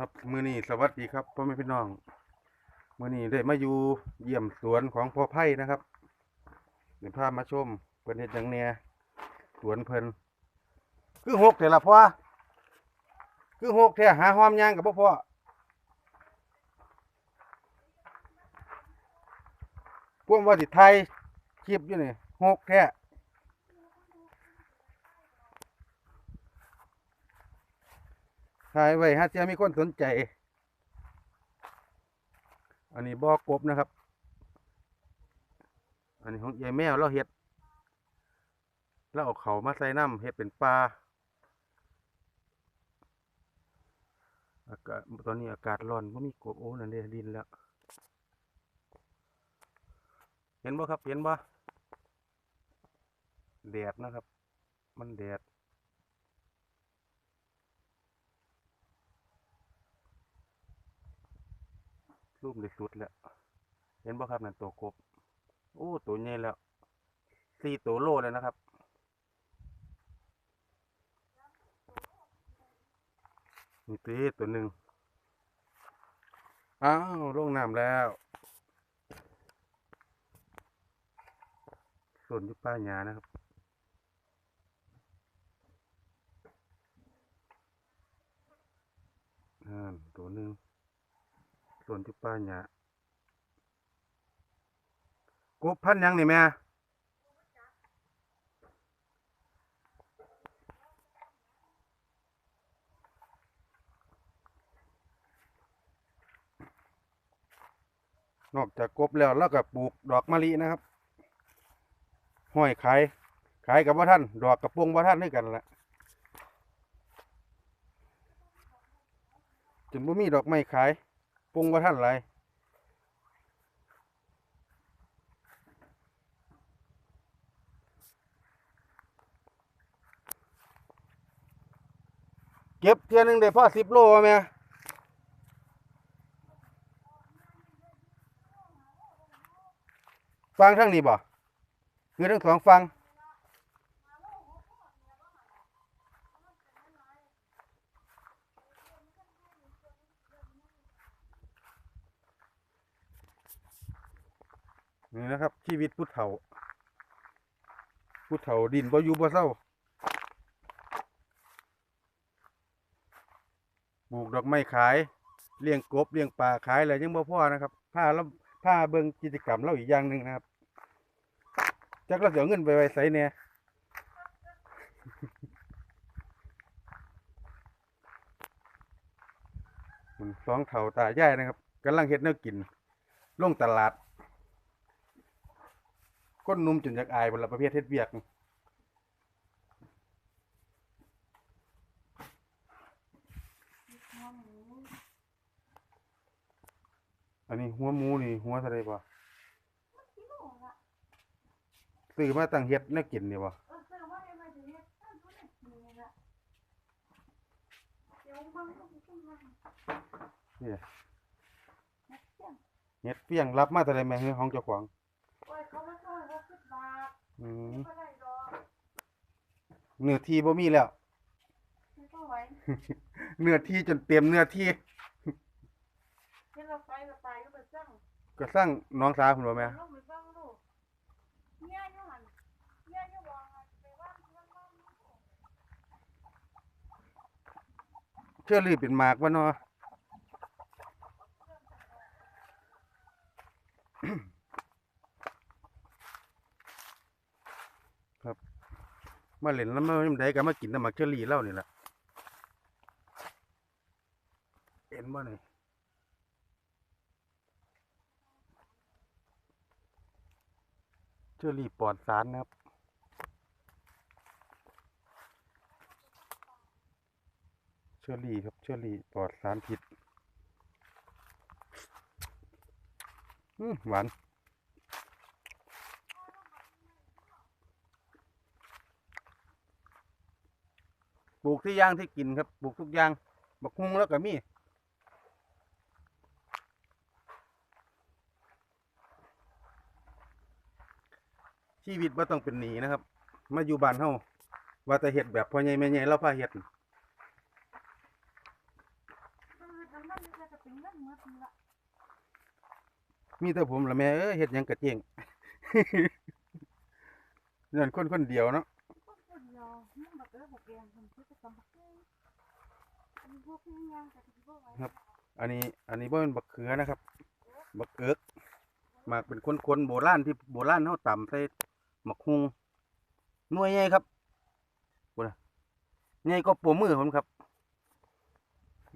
ครับมื้อนี้สวัสดีครับพ่อแม่พี่น้องมื้อนี้ได้มาอยู่เยี่ยมสวนของพ่อไผ่นะครับเดี๋ยวพามาชมเพิ่นเฮ็ดยังแหน่สวนเพิ่นคือหกแต่ละพ่อคือหกแท้หาหอมยางกับบ่อพ่อพวกว่าสิไทยคลิปอยู่นี่หกแท้ถ่ายไว้ฮะเสียมีคนสนใจ อันนี้บอกบนะครับ อันนี้ของยายแมวเราเฮ็ดเราเอาเขามาใส่น้ำเฮ็ดเป็นปลาอากาศตอนนี้อากาศร้อนบ่มีกบโอ้นั่นเด้ดินแล้ว เห็นบ่ครับ เห็นบ่แดดนะครับ มันแดด รูปได้สุดแล้ว เห็นบ่ครับนั่นตัวกบโอ้ตัวใหญ่แล้วสี่ตัวโลเลยนะครับนี่ตีตัวหนึ่งอ้าวลงน้ำแล้วส่วนที่ป้าหยานะครับอ่าตัวหนึ่ง ส่วนที่ป้าหยากบพันยังนี่แม่นอกจากกบแล้วเราก็ปลูกดอกมะลินะครับ ห้อยขาย ขายกับว่าท่าน ดอกกับพวงว่าท่านด้วยกันแหละจนบ่มีดอกไม้ขาย พวงว่าท่านไรเก็บเทียนหนึ่งได้พ่อสิบโลวะแม่ฟังทั้งนี้บ่คือทั้งสองฟัง นี่นะครับ ชีวิตผู้เฒ่าผู้เฒ่าดินบ่อยู่บ่เศร้าปลูกดอกไม้ขายเลี้ยงกบเลี้ยงปลาขายอะไรยังบ่พ่อนะครับผ้าแล้วผ้าเบิ่งกิจกรรมเราอีกอย่างหนึ่งนะครับจักเราจะเอาเงินไปไว้ใส่เนี่ยมันสองเถาตายายนะครับกำลังเฮ็ดแนวกินลงตลาด ก้นนุ่มจนอยากอายบนละประเภทเฮ็ดเวียกอันนี้หัวหมูนี่หัวเท่าไรบ่ซื้อมาตั้งเฮ็ดแนวกินนี่บ่เนี่ยท่านผู้ใดกินเนี่ยเนี่ยเฮ็ดเปี้ยงรับมาเท่ไรแม่เฮือของเจ้าของ โอ้ยเขามาช่วยหกสิบบาท อืมไม่ได้ดอกเนื้อที่บ่มีแล้วไม่ต้องไหวเนื้อที่จนเต็มเนื้อที่ที่เราไปเราไปก็ไปจ้างก็สร้างน้องสาวพุ่นบ่แม่ เราไปบ้างลูกเนี่ยอยู่หันเนี่ยอยู่วางไปว่างเพื่อนบ้างลูกเชื่อลือเป็นหมากบ่เนาะ ครับ มาเล่นแล้วมายามใดก็มากินน้ำหมักเชอรี่เล่านี่แหละเห็นบ่นี่เชอรี่ปลอดสารนะครับเชอรี่ครับเชอรี่ปลอดสารพิษอืมหวาน ปลูกที่ย่างที่กินครับปลูกทุกอย่างบักฮุงแล้วก็มีชีวิตว่าต้องเป็นหนีนะครับ มาอยู่บ้านเฮาว่าแต่เห็ดแบบพ่อใหญ่แม่ใหญ่เราพาเห็ดคือทมันมันจะจะเป็นเงินหมดนี่ละมีแต่ผมละแม่เอ้ยเฮ็ดยังกระเจ๊งนั่นคนคนเดียวเนาะคนเดียวมันบักเออบักแกงมันคือจะทำบักเอ้ยอันนี้ พวกยางแต่ที่พวกไว้อันนี้อันนี้บ่แม่นบักเขือนะครับ บักเอิกหมากเป็นคนๆโบราณที่โบราณเฮาต่ำใส่หมักฮุงหน่วยใหญ่ครับพุ่นะใหญ่ก็ปวมือผมครับ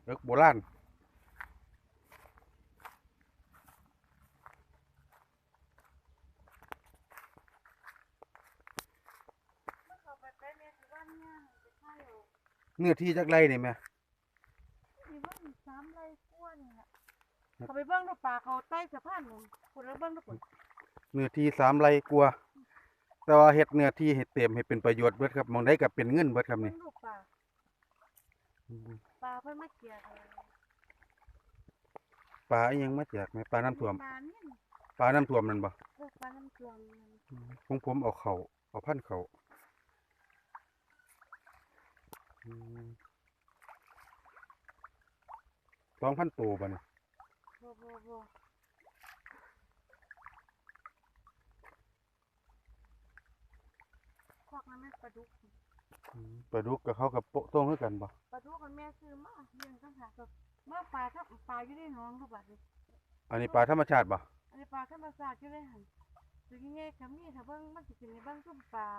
เอิกโบราณเนื้อที่จักไรนี่แม่มีบ้านสามไร่กว่านี่แหละ เขาไปเบิ้งรถป่าเขาใต้สะพานหนึ่งคนละเบิ้งรถป่าเนื้อที่สามไรกว่าแต่ว่าเฮ็ดเนื้อที่ให้เต็มให้เป็นประโยชน์เบิดครับหมองได้ก็เป็นเงินเบิดครับเบิ้นี่งรถป่าป่าเพิ่นมาเกี่ยเลยปลาอีหยังมาจากแม่ปลาน้ำท่วมป่านี่ปลาน้ำท่วมนั่นบ่เออป่าน้ำท่วมนั่นของผมเอาเขาเอาพันเขาสองพันตัวบ่เนี่ย บ่บ่บ่ควักนั้นแม่ปลาดุกปลาดุกกับเขากับโปะโต้งคือกันบ่ปลาดุกมันแม่ซื้อมาเลี้ยงตั้งหากแบบเมื่อปลาถ้าปลาอยู่ในหนองก็บาดนี้อันนี้ปลาธรรมชาติบ่อันนี้ปลาธรรมชาติอยู่ในหันตัวยังไงก็มีถ้าเบิ่งมันสิเป็นในเบิ่งซุ่มปลา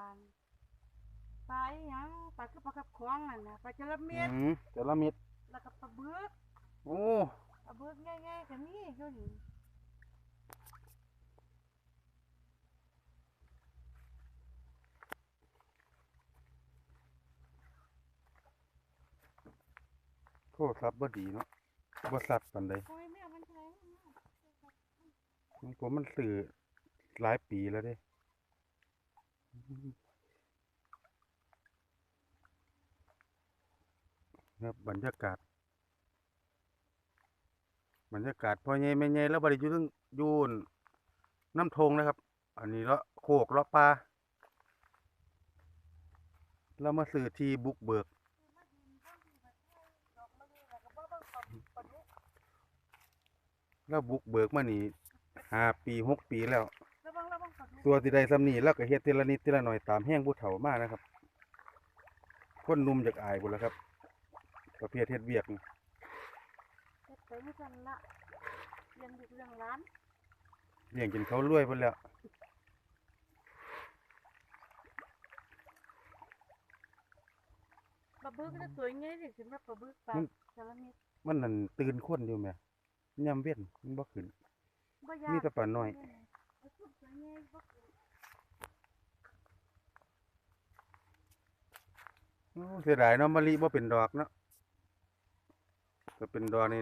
ปลาอีหยังปลาคือปลากับของนั่นน่ะปลาจระเม็ดอืมแต่ละเม็ดแล้วก็ปลาบึก โอ้ ปลาบึกง่ายๆก็มี อยู่นี่โทษครับบ่ดีเนาะบ่สัตว์ปานใดโอ้ยแม่มันแพงมากของผมมันสื่อหลายปีแล้วเด้ครับบรรยากาศ บรรยากาศพอใหญ่แม่ใหญ่แล้วบ่ได้อยู่เทึงอยู่นน้ำทงนะครับ อันนี้เลาะโคกเลาะปลาเรามาซื้อทีบุกเบิก แล้วบุกเบิกมานี่ห้าปีหกปีแล้วแล้วเบิ่งแล้วเบิ่งปลาดุกตัวที่ใดซ้ำนี่แล้วก็เฮ็ดทีละนิดทีละหน่อยตามแห้งผู้เฒ่ามากนะครับ คนนุ่มจากอายพุ่นแล้วครับ ประเภทเฮ็ดเวียกนี่ ฮ็ดไปนี่ซั่นละเลี้ยงลูกเลี้ยงหลานเลี้ยงกินเขารวยพุ่นแล้ว ปลาบึกนี่ตัวใหญ่ดิสำหรับปลาบึกปลาจระเม็ดมันนั่นตื่นคนอยู่แหม่ยามเว้นมันบ่ขึ้น บ่ยากมีแต่ปลาน้อยเอาสุดตัวใหญ่บ่เกินโอ้เสียดายเนาะมะลิบ่เป็นดอกเนาะก็เป็นดอกนี่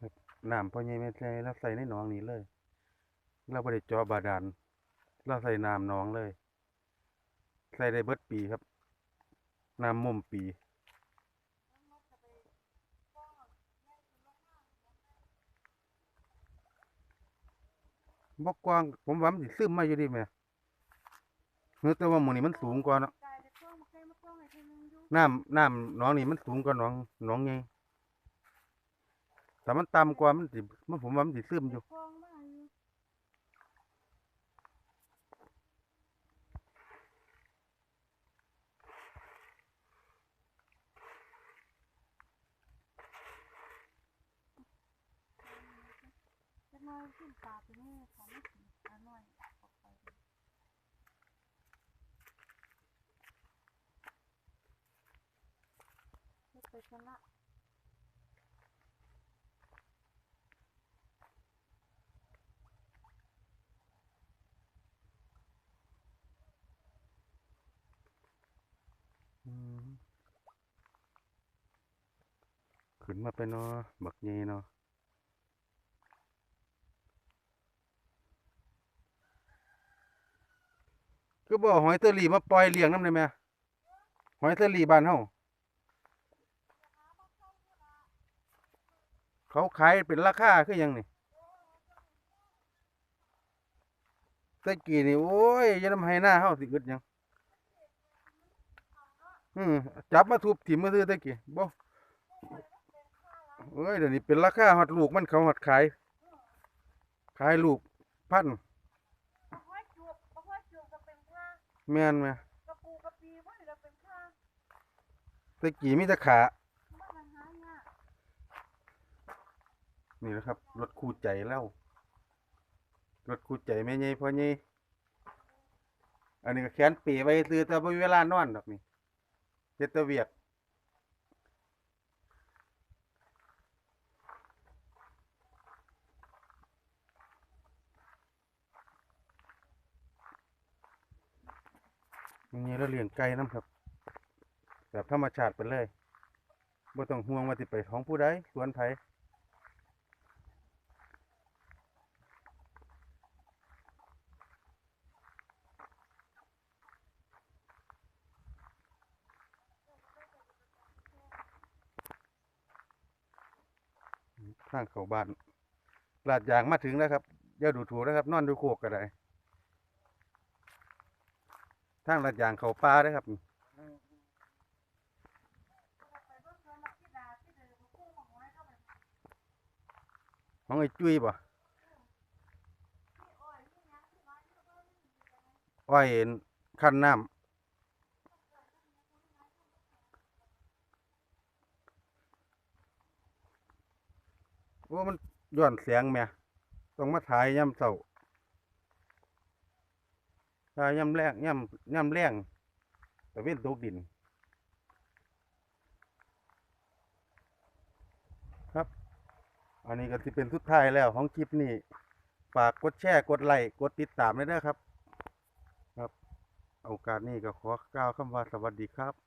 ครับ น้ำพ่อใหญ่แม่ใส่แล้วใส่ในหนองนี่เลย เราบ่ได้เจอบาดาลเราใส่น้ำหนองเลย ใส่ได้เบิดปีครับ น้ำมุมปีบ่กว้าง ผมว่ามันสิซึมมาอยู่ดิแม่เฮ้ยแต่ว่าหมู่นี้มันสูงกว่าเนาะกายไปช่วงมาใกล้มาช่วงให้เพิ่นนึงอยู่น้ำน้ำหนองนี่มันสูงกว่าหนองหนองให ญ่แต่มันต่ำกว่ามันสิมันผมว่ามันสิซึมอยู่ช่วงมาอยู่จะน้อยขึ้นปลาตัวนี้ของไม่ถึงอร่อยออกไปเลยเฮ็ดไปซะละ ขึ้นมาไปเนาะบักใหญ่เนาะคือบ่อาหอยเตอรี่มาปล่อยเลี้ยงน้ำได้ไหมหอยเตอรี่บ้านเฮาเขาขายเป็นราคาคือยังนี่ตะกี้นี่โอ้ยยังนำให้หน้าเฮาสิอึดยังอืมจับมาทุบถิ่มมาซื้อตะกี้บ่ เอ้ยเดี๋ยวนี้เป็นราคาฮอดลูกมันเขาฮอดขาย ขายลูกพันบักห้อยจูบบักห้อยจูบก็เป็นค่าแม่นไหมกระปูกระปีบ่ได้ก็เป็นค่าตะกี้มีแต่ขาบ่มันหายากนี่นะครับรถคู่ใจแล้วรถคู่ใจแม่ใหญ่พ่อใหญ่อันนี้ก็แขนเปีไว้ซื้อแต่บ่มีเวลานอนดอกนี่เฮ็ดแต่เวียก นี่เราเลี้ยงไก่น้ำครับ แบบธรรมชาติไปเลยบ่ต้องห่วงว่าสิไปของผู้ใดสวนไผทางเขาบ้านลาดยางมาถึงแล้วครับอย่าดูถูกนะครับ นอนดูโคกก็ได้ ทางหลัอย่างเขาปลาด้วยครับของไอ้จุ้ยป่ะอ้อยขั้นน้ำโอ้มันย้อนเสียงแม่ต้องมาถ่ายย่ำเสา ถ่ายย่ำแรงย่ำย่ำแรงแต่เว้นตกดิน ครับ อันนี้ก็ที่เป็นสุดท้ายแล้วของคลิปนี้ ฝากกดแชร์กดไลค์กดติดตามด้วยนะครับ ครับ โอกาสนี้ก็ขอกล่าวคำว่าสวัสดีครับ